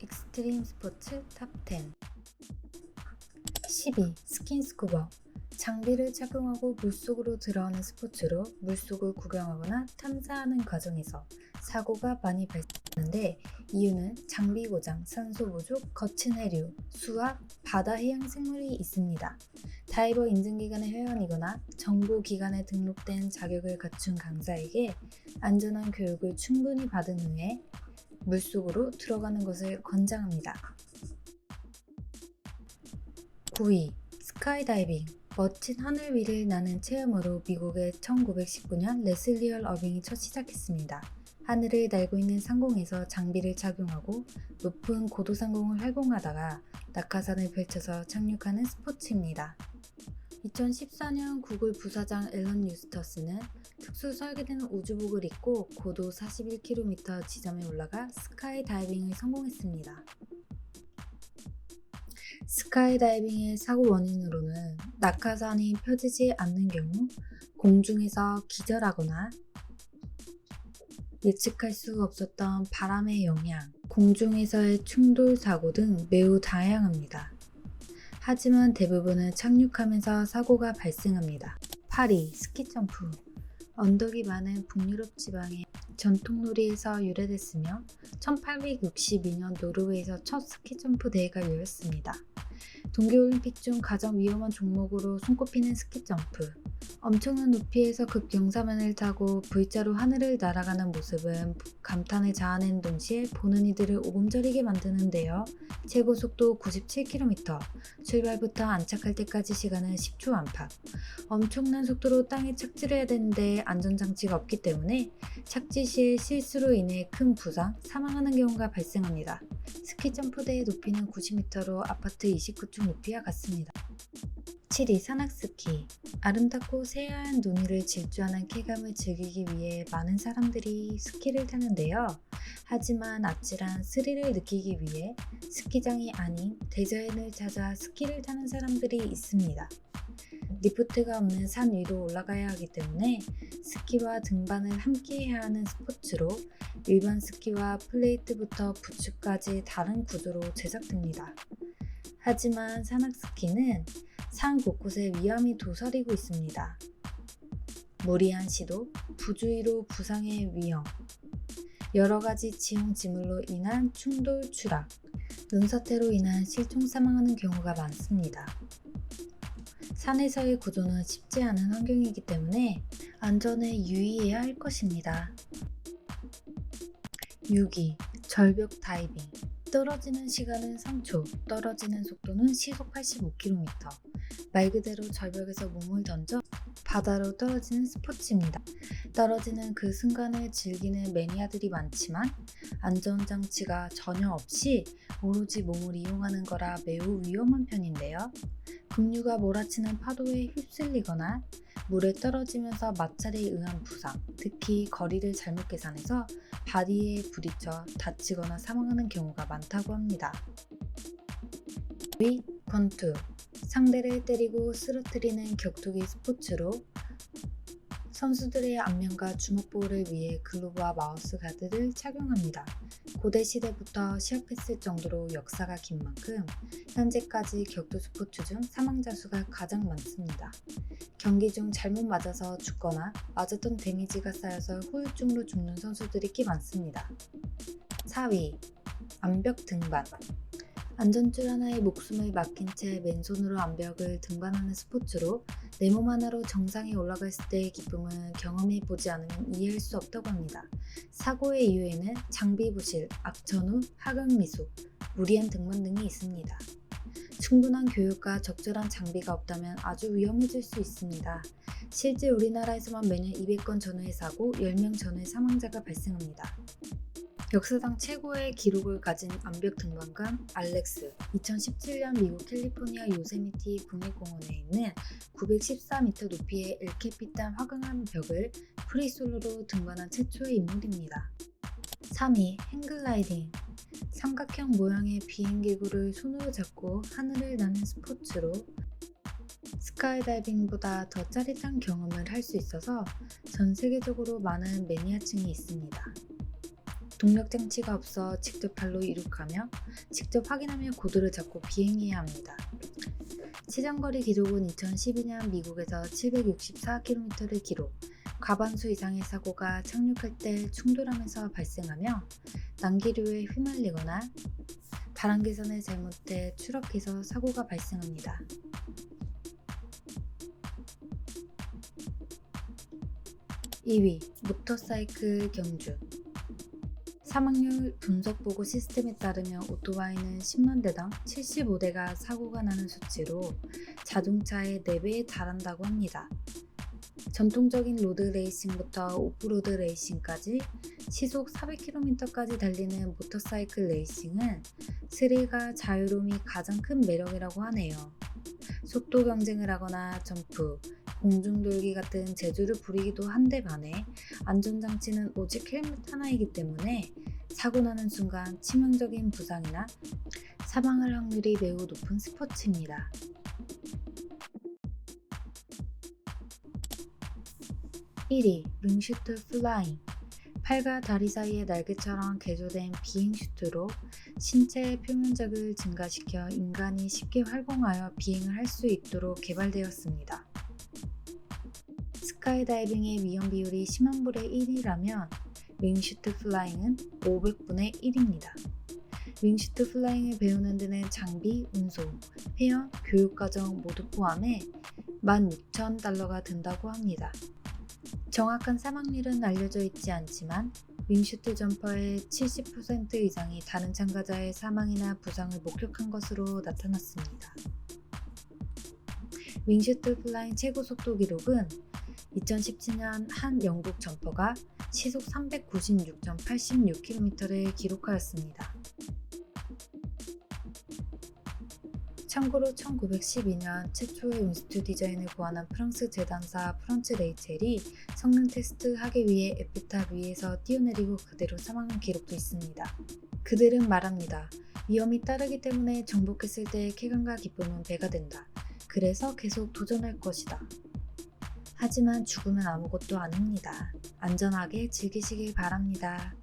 익스트림 스포츠 탑10 12. 스킨스쿠버 장비를 착용하고 물속으로 들어가는 스포츠로 물속을 구경하거나 탐사하는 과정에서 사고가 많이 발생하는데 이유는 장비 고장, 산소 부족, 거친 해류, 수압, 바다 해양 생물이 있습니다. 다이버 인증기관의 회원이거나 정보기관에 등록된 자격을 갖춘 강사에게 안전한 교육을 충분히 받은 후에 물속으로 들어가는 것을 권장합니다. 9위 스카이다이빙 멋진 하늘 위를 나는 체험으로 미국의 1919년 레슬리얼 어빙이 첫 시작했습니다. 하늘을 날고 있는 상공에서 장비를 착용하고 높은 고도 상공을 활공하다가 낙하산을 펼쳐서 착륙하는 스포츠입니다. 2014년 구글 부사장 앨런 유스터스는 특수 설계된 우주복을 입고 고도 41km 지점에 올라가 스카이 다이빙을 성공했습니다. 스카이 다이빙의 사고 원인으로는 낙하산이 펴지지 않는 경우 공중에서 기절하거나 예측할 수 없었던 바람의 영향, 공중에서의 충돌 사고 등 매우 다양합니다. 하지만 대부분은 착륙하면서 사고가 발생합니다. 8위 스키 점프 언덕이 많은 북유럽 지방의 전통놀이에서 유래됐으며 1862년 노르웨이에서 첫 스키 점프 대회가 열렸습니다. 동계올림픽 중 가장 위험한 종목으로 손꼽히는 스키 점프. 엄청난 높이에서 급경사면을 타고 V자로 하늘을 날아가는 모습은 감탄을 자아내는 동시에 보는 이들을 오금저리게 만드는데요. 최고 속도 97km, 출발부터 안착할 때까지 시간은 10초 안팎. 엄청난 속도로 땅에 착지를 해야 되는데 안전장치가 없기 때문에 착지 시 실수로 인해 큰 부상, 사망하는 경우가 발생합니다. 스키 점프대의 높이는 90m로 아파트 29층 높이와 같습니다. 7위 산악스키 아름답고 새하얀 눈 위를 질주하는 쾌감을 즐기기 위해 많은 사람들이 스키를 타는데요. 하지만 아찔한 스릴을 느끼기 위해 스키장이 아닌 대자연을 찾아 스키를 타는 사람들이 있습니다. 리프트가 없는 산 위로 올라가야 하기 때문에 스키와 등반을 함께 해야 하는 스포츠로 일반 스키와 플레이트부터 부츠까지 다른 구조로 제작됩니다. 하지만 산악스키는 산 곳곳에 위험이 도사리고 있습니다. 무리한 시도, 부주의로 부상의 위험, 여러 가지 지형 지물로 인한 충돌 추락, 눈사태로 인한 실종 사망하는 경우가 많습니다. 산에서의 구조는 쉽지 않은 환경이기 때문에 안전에 유의해야 할 것입니다. 6위 절벽 다이빙 떨어지는 시간은 3초, 떨어지는 속도는 시속 85km. 말 그대로 절벽에서 몸을 던져 바다로 떨어지는 스포츠입니다. 떨어지는 그 순간을 즐기는 매니아들이 많지만 안전장치가 전혀 없이 오로지 몸을 이용하는 거라 매우 위험한 편인데요. 급류가 몰아치는 파도에 휩쓸리거나 물에 떨어지면서 마찰에 의한 부상, 특히 거리를 잘못 계산해서 바디에 부딪혀 다치거나 사망하는 경우가 많다고 합니다. 위 권투 상대를 때리고 쓰러뜨리는 격투기 스포츠로 선수들의 안면과 주먹 보호를 위해 글로브와 마우스 가드를 착용합니다. 고대 시대부터 시합했을 정도로 역사가 긴 만큼 현재까지 격투 스포츠 중 사망자 수가 가장 많습니다. 경기 중 잘못 맞아서 죽거나 맞았던 데미지가 쌓여서 후유증으로 죽는 선수들이 꽤 많습니다. 4위 암벽 등반 안전줄 하나에 목숨을 맡긴 채 맨손으로 암벽을 등반하는 스포츠로 내 몸 하나로 정상에 올라갔을 때의 기쁨은 경험해 보지 않으면 이해할 수 없다고 합니다. 사고의 이유에는 장비 부실, 악천후, 하강 미숙, 무리한 등반 등이 있습니다. 충분한 교육과 적절한 장비가 없다면 아주 위험해질 수 있습니다. 실제 우리나라에서만 매년 200건 전후의 사고, 10명 전후의 사망자가 발생합니다. 역사상 최고의 기록을 가진 암벽 등반감 알렉스 2017년 미국 캘리포니아 요세미티 국립공원에 있는 914m 높이의 엘케피탄 화강암 벽을 프리솔로로 등반한 최초의 인물입니다. 3위 행글라이딩 삼각형 모양의 비행기구를 손으로 잡고 하늘을 나는 스포츠로 스카이다이빙보다 더 짜릿한 경험을 할 수 있어서 전 세계적으로 많은 매니아층이 있습니다. 동력 장치가 없어 직접 발로 이륙하며 직접 확인하며 고도를 잡고 비행해야 합니다. 시장거리 기록은 2012년 미국에서 764km를 기록, 과반수 이상의 사고가 착륙할 때 충돌하면서 발생하며 난기류에 휘말리거나 바람개선을 잘못해 추락해서 사고가 발생합니다. 2위 모터사이클 경주 사망률 분석 보고 시스템에 따르면 오토바이는 10만 대당 75대가 사고가 나는 수치로 자동차의 4배에 달한다고 합니다. 전통적인 로드 레이싱부터 오프로드 레이싱까지 시속 400km까지 달리는 모터사이클 레이싱은 스릴과 자유로움이 가장 큰 매력이라고 하네요. 속도 경쟁을 하거나 점프, 공중돌기 같은 재주를 부리기도 한데 반해 안전장치는 오직 헬멧 하나이기 때문에 사고 나는 순간 치명적인 부상이나 사망할 확률이 매우 높은 스포츠입니다. 1위 윙슈트 플라잉 팔과 다리 사이의 날개처럼 개조된 비행 슈트로 신체의 표면적을 증가시켜 인간이 쉽게 활공하여 비행을 할 수 있도록 개발되었습니다. 스카이다이빙의 위험 비율이 10만 분의 1이라면 윙슈트 플라잉은 500분의 1입니다. 윙슈트 플라잉을 배우는 데는 장비, 운송, 회원, 교육 과정 모두 포함해 16,000달러가 든다고 합니다. 정확한 사망률은 알려져 있지 않지만 윙슈트 점퍼의 70% 이상이 다른 참가자의 사망이나 부상을 목격한 것으로 나타났습니다. 윙슈트 플라잉 최고 속도 기록은 2017년 한 영국 점퍼가 시속 396.86km를 기록하였습니다. 참고로 1912년 최초의 윙스트 디자인을 고안한 프랑스 재단사 프란츠 레이첼이 성능 테스트 하기 위해 에펠탑 위에서 뛰어내리고 그대로 사망한 기록도 있습니다. 그들은 말합니다. 위험이 따르기 때문에 정복했을 때의 쾌감과 기쁨은 배가 된다. 그래서 계속 도전할 것이다. 하지만 죽으면 아무것도 아닙니다. 안전하게 즐기시길 바랍니다.